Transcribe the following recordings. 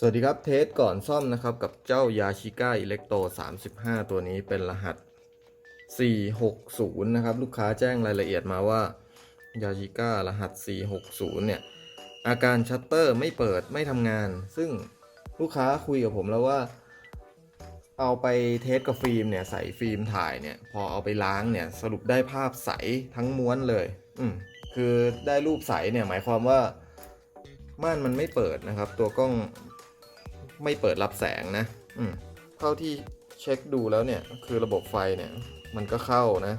สวัสดีครับเทสก่อนซ่อมนะครับ กับเจ้ายาชิก้าอิเล็กโต35 ตัวนี้เป็นรหัส 460 นะครับ ลูกค้าแจ้งรายละเอียดมาว่ายาชิก้ารหัส 460 เนี่ย อาการชัตเตอร์ไม่เปิดไม่ทำงาน ซึ่งลูกค้าคุยกับผมแล้วว่า เอาไปเทสกับฟิล์มเนี่ย ใส่ฟิล์มถ่ายเนี่ย พอเอาไปล้างเนี่ย สรุปได้ภาพใสทั้งม้วนเลย อืมคือได้รูปใสเนี่ยหมายความว่าม่านมันไม่เปิดนะครับ ตัวกล้อง ไม่เปิดรับแสงนะอืมเท่าที่เช็คดูแล้วเนี่ยคือระบบไฟเนี่ยมันก็เข้านะ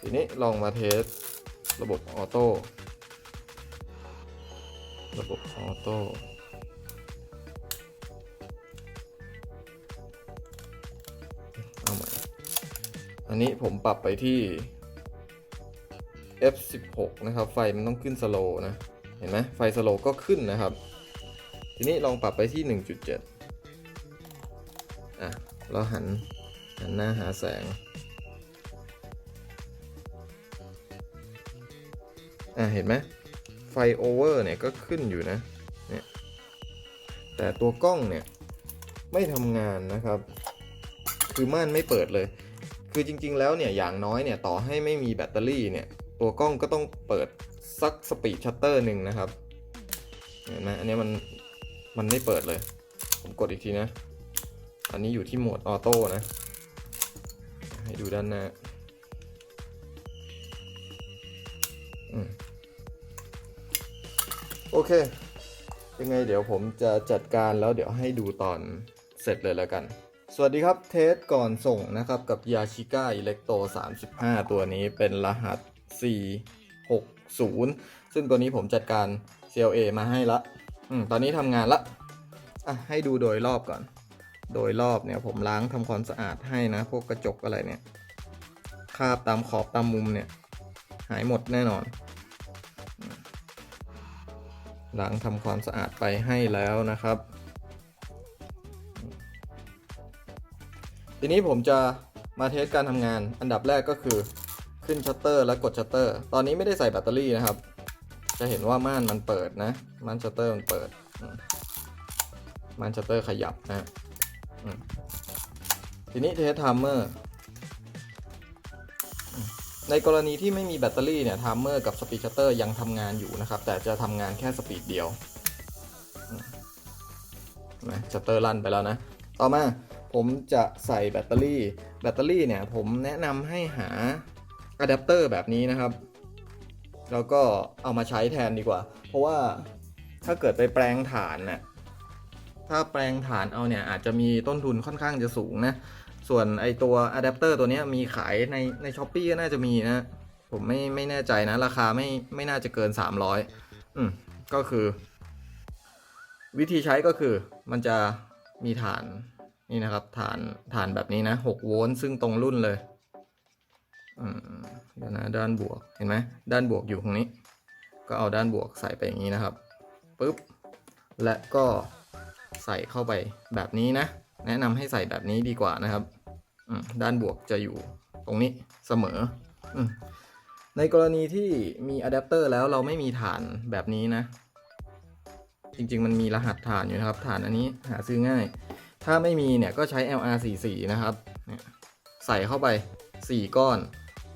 ทีนี้ลองมาเทสระบบออโต้ระบบออโต้เอาใหม่อันนี้ผมปรับไปที่ F16 นะครับ ไฟมันต้องขึ้นสโลนะ เห็นไหมไฟสโลก็ขึ้นนะครับ ทีนี้ลองปรับไปที่ 1.7 อะเราหัน หันหน้าหาแสง อะ เห็นไหมไฟโอเวอร์เนี่ยก็ขึ้นอยู่นะ เนี่ย แต่ตัวกล้องเนี่ย ไม่ทำงานนะครับ คือม่านไม่เปิดเลย คือจริง ๆ แล้วเนี่ย อย่างน้อยเนี่ย ต่อให้ไม่มีแบตเตอรี่เนี่ย ตัวกล้องก็ต้องเปิดสักสปีดชัตเตอร์หนึ่งนะครับเห็นไหมอันนี้มัน มันไม่เปิดเลย ผมกดอีกทีนะ อันนี้อยู่ที่โหมดออโต้นะ ให้ดูด้านหน้าโอเค ยังไงเดี๋ยวผมจะจัดการแล้วเดี๋ยวให้ดูตอนเสร็จเลยแล้วกัน สวัสดีครับเทสก่อนส่งนะครับกับยาชิก้าอิเล็กโต35 ตัวนี้เป็นรหัส 460 ซึ่งตัวนี้ผมจัดการ CLA มาให้ละ อืมตอนนี้ทำงานละอะให้ดูโดยรอบก่อน โดยรอบเนี่ยผมล้างทำความสะอาดให้นะ พวกกระจกอะไรเนี่ยคราบตามขอบตามมุมเนี่ย หายหมดแน่นอน ล้างทำความสะอาดไปให้แล้วนะครับ ทีนี้ผมจะมาเทสการทำงาน อันดับแรกก็คือขึ้นชัตเตอร์แล้วกดชัตเตอร์ ตอนนี้ไม่ได้ใส่แบตเตอรี่นะครับ จะเห็นว่าม่านมันเปิดนะ ม่านชัตเตอร์มันเปิด ม่านชัตเตอร์ขยับนะทีนี้เทสไทม์เมอร์ในกรณีที่ไม่มีแบตเตอรี่เนี่ยไทม์เมอร์กับสปีดชัตเตอร์ยังทำงานอยู่นะครับ แต่จะทำงานแค่สปีดเดียวนไหมชัตเตอร์ลั่นไปแล้วนะ ต่อมาผมจะใส่แบตเตอรี่ แบตเตอรี่เนี่ยผมแนะนำให้หาอะแดปเตอร์แบบนี้นะครับ แล้วก็เอามาใช้แทนดีกว่า เพราะว่าถ้าเกิดไปแปลงฐานน่ะถ้าแปลงฐานเอาเนี่ยอาจจะมีต้นทุนค่อนข้างจะสูงนะ ส่วนไอตัวอะแดปเตอร์ตัวนี้มีขายในในช้อปปีก็น่าจะมีนะ ผมไม่ไม่แน่ใจนะ ราคาไม่ไม่น่าจะเกิน 300 อืมก็คือ วิธีใช้ก็คือมันจะมีฐานนี่นะครับฐานฐานแบบนี้นะ 6 โวลต์ซึ่งตรงรุ่นเลย เดี๋ยวนะด้านบวกเห็นไหมด้านบวกอยู่ตรงนี้ ก็เอาด้านบวกใส่ไปอย่างนี้นะครับปุ๊บและก็ใส่เข้าไปแบบนี้นะ แนะนำให้ใส่แบบนี้ดีกว่านะครับอืมด้านบวกจะอยู่ตรงนี้เสมออืมในกรณีที่มีอะแดปเตอร์แล้วเราไม่มีฐานแบบนี้นะ จริง ๆ มันมีรหัสฐานอยู่นะครับ ฐานอันนี้หาซื้อง่าย ถ้าไม่มีเนี่ยก็ใช้ LR44 นะครับใส่เข้าไป 4 ก้อน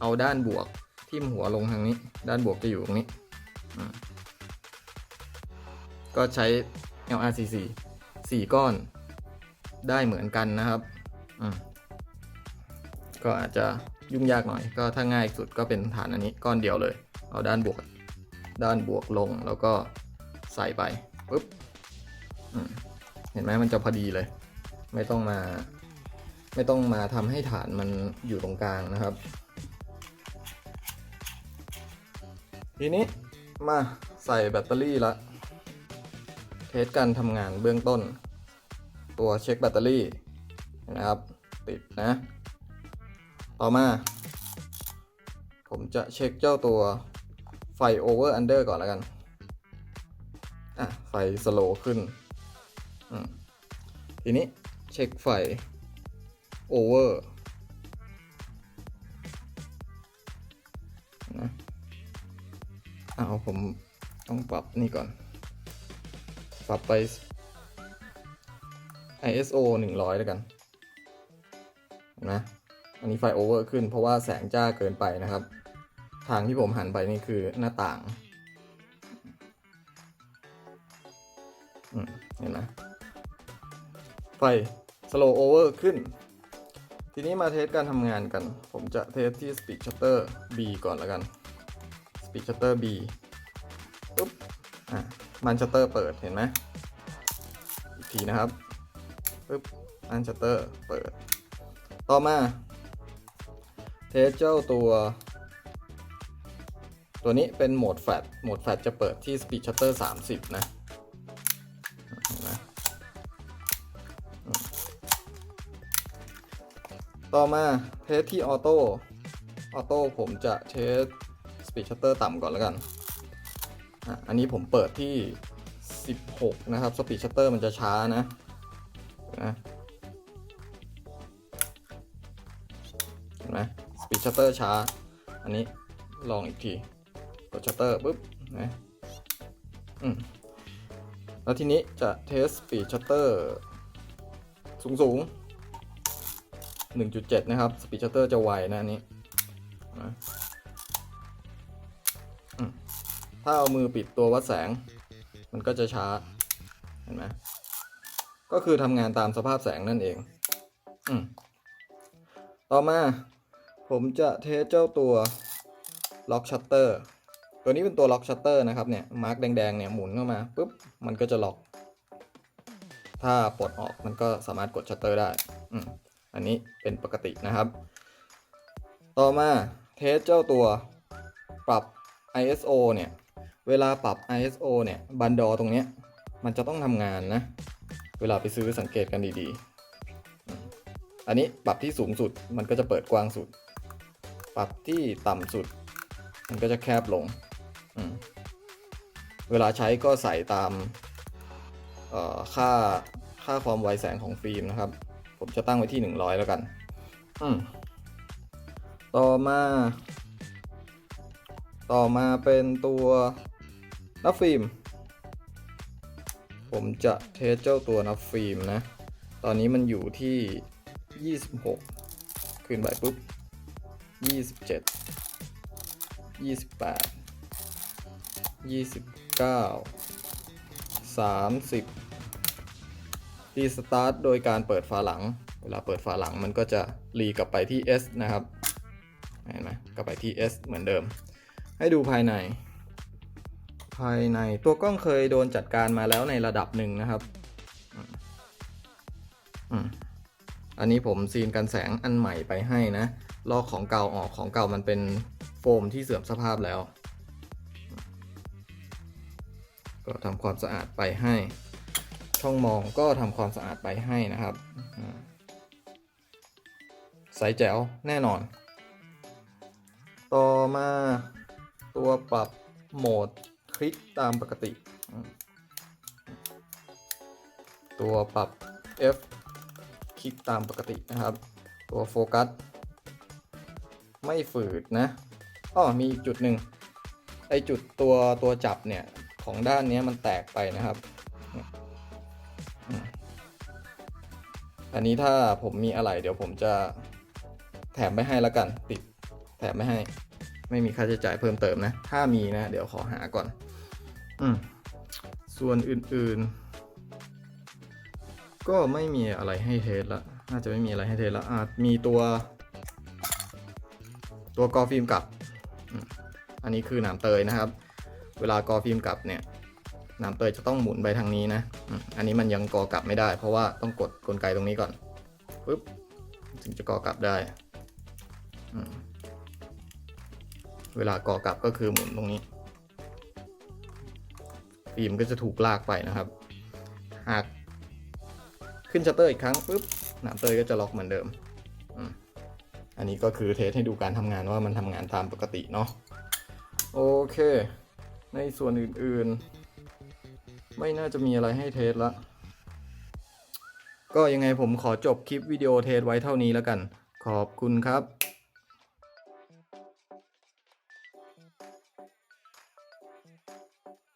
เอาด้านบวกทิ่มหัวลงทางนี้ ด้านบวกจะอยู่ตรงนี้ ก็ใช้ LR44 4ก้อนได้เหมือนกันนะครับก็อาจจะยุ่งยากหน่อย ก็ถ้าง่ายสุดก็เป็นฐานอันนี้ก้อนเดียวเลย เอาด้านบวก ด้านบวกลงแล้วก็ใส่ไปปุ๊บเห็นไหมมันจะพอดีเลย ไม่ต้องมา ไม่ต้องมาทำให้ฐานมันอยู่ตรงกลางนะครับ ทีนี้มาใส่แบตเตอรี่ละเทสการทำงานเบื้องต้น ตัวเช็คแบตเตอรี่นะครับ ติดนะ ต่อมา ผมจะเช็คเจ้าตัวไฟโอเวอร์อันเดอร์ก่อนแล้วกันอะไฟสโลขึ้นทีนี้เช็คไฟโอเวอร์ เอาผมต้องปรับนี่ก่อน ปรับไป ISO 100 แล้วกันเห็นไหมอันนี้ไฟโอเวอร์ขึ้นเพราะว่าแสงจ้าเกินไปนะครับ ทางที่ผมหันไปนี่คือหน้าต่างเห็นไหมไฟสโล w โอเวอร์ขึ้น ทีนี้มาเทสการทำงานกัน ผมจะเทสที่ Speed Shutter B ก่อนแล้วกัน Speed Shutter B ปุ๊บอะมันชัตเตอร์เปิดเห็นไหมอีกทีนะครับปุ๊บมันชัตเตอร์เปิด ต่อมา เทสเจ้าตัว ตัวนี้เป็นโหมดแฟลชโหมดแฟลชจะเปิดที่ Speed Shutter 30 นะเห็นไหมอืมต่อมาเทสที่ออโต้ ออโต้ผมจะเทส Speed Shutter ต่ำก่อนแล้วกันอะอันนี้ผมเปิดที่ 16 นะครับ Speed Shutter มันจะช้านะนะเห็นไหม Speed Shutter ช้า อันนี้ลองอีกทีกด Shutter ปุ๊บนะอืมแล้วทีนี้จะเทส Speed Shutter สูงสูง1.7 นะครับ Speed Shutter จะไวนะอันนี้นะ ถ้าเอามือปิดตัววัดแสง มันก็จะช้า เห็นไหมก็คือทำงานตามสภาพแสงนั่นเองอต่อมาผมจะเทสเจ้าตัวล็อกชัตเตอร์ตัวนี้เป็นตัวล็อกชัตเตอร์นะครับเนี่ยมาร์กแดงๆเนี่ยหมุนเข้ามาปุ๊บมันก็จะล็อก ถ้าปลดออกมันก็สามารถกดชัตเตอร์ได้อืมอันนี้เป็นปกตินะครับ ต่อมาเทสเจ้าตัวปรับ ISO เนี่ย เวลาปรับ ISO เนี่ยบันดอตรงเนี้ยมันจะต้องทำงานนะ เวลาไปซื้อสังเกตกันดีๆ อันนี้ปรับที่สูงสุดมันก็จะเปิดกว้างสุด ปรับที่ต่ำสุด มันก็จะแคบลง เวลาใช้ก็ใส่ตามค่าค่าความไวแสงของฟิล์มนะครับ ผมจะตั้งไว้ที่ 100 แล้วกันต่อมา ต่อมาเป็นตัว นับฟิล์ม ผมจะเทสเจ้าตัวนับฟิล์มนะ ตอนนี้มันอยู่ที่ 26 ขึ้นไปปุ๊บ 27 28 29 30รีสตาร์ทโดยการเปิดฝาหลัง เวลาเปิดฝาหลังมันก็จะรีกลับไปที่ S นะครับ เห็นไหมกลับไปที่ S เหมือนเดิม ให้ดูภายใน ภายในตัวกล้องเคยโดนจัดการมาแล้วในระดับหนึ่งนะครับอันนี้ผมซีนกันแสงอันใหม่ไปให้นะ ลอกของเก่าออกของเก่ามันเป็นโฟมที่เสื่อมสภาพแล้ว ก็ทำความสะอาดไปให้ ช่องมองก็ทำความสะอาดไปให้นะครับใสแจ๋วแน่นอน ต่อมาตัวปรับโหมด ลิกตามปกติ ตัวปรับ F คลิกตามปกตินะครับ ตัวโฟกัส ไม่ฝืดนะอ้อมีจุดหนึ่งไอจุดตัวตัวจับเนี่ย ของด้านนี้มันแตกไปนะครับ อันนี้ถ้าผมมีอะไรเดี๋ยวผมจะแถมไม่ให้แล้วกัน ติดแถมไม่ให้ ไม่มีค่าใช้จ่ายเพิ่มเติมนะ ถ้ามีนะ เดี๋ยวขอหาก่อน อืมส่วนอื่นๆ ก็ไม่มีอะไรให้เทสละ น่าจะไม่มีอะไรให้เทสละอาจมีตัว ตัวกอฟิล์มกลับ อันนี้คือหนามเตยนะครับ เวลากอฟิล์มกลับเนี่ยหนามเตยจะต้องหมุนไปทางนี้นะ อันนี้มันยังกอกลับไม่ได้ เพราะว่าต้องกดกลไกตรงนี้ก่อนปุ๊บถึงจะกอกลับได้ เวลากอกลับก็คือหมุนตรงนี้ ฟิล์มก็จะถูกลากไปนะครับ หากขึ้นชัตเตอร์อีกครั้งปุ๊บหนามเตยก็จะล็อกเหมือนเดิมอืมอันนี้ก็คือเทสให้ดูการทำงานว่ามันทำงานตามปกติเนาะโอเค ในส่วนอื่นๆ ไม่น่าจะมีอะไรให้เทสละก็ยังไงผมขอจบคลิปวิดีโอเทสไว้เท่านี้แล้วกัน ขอบคุณครับ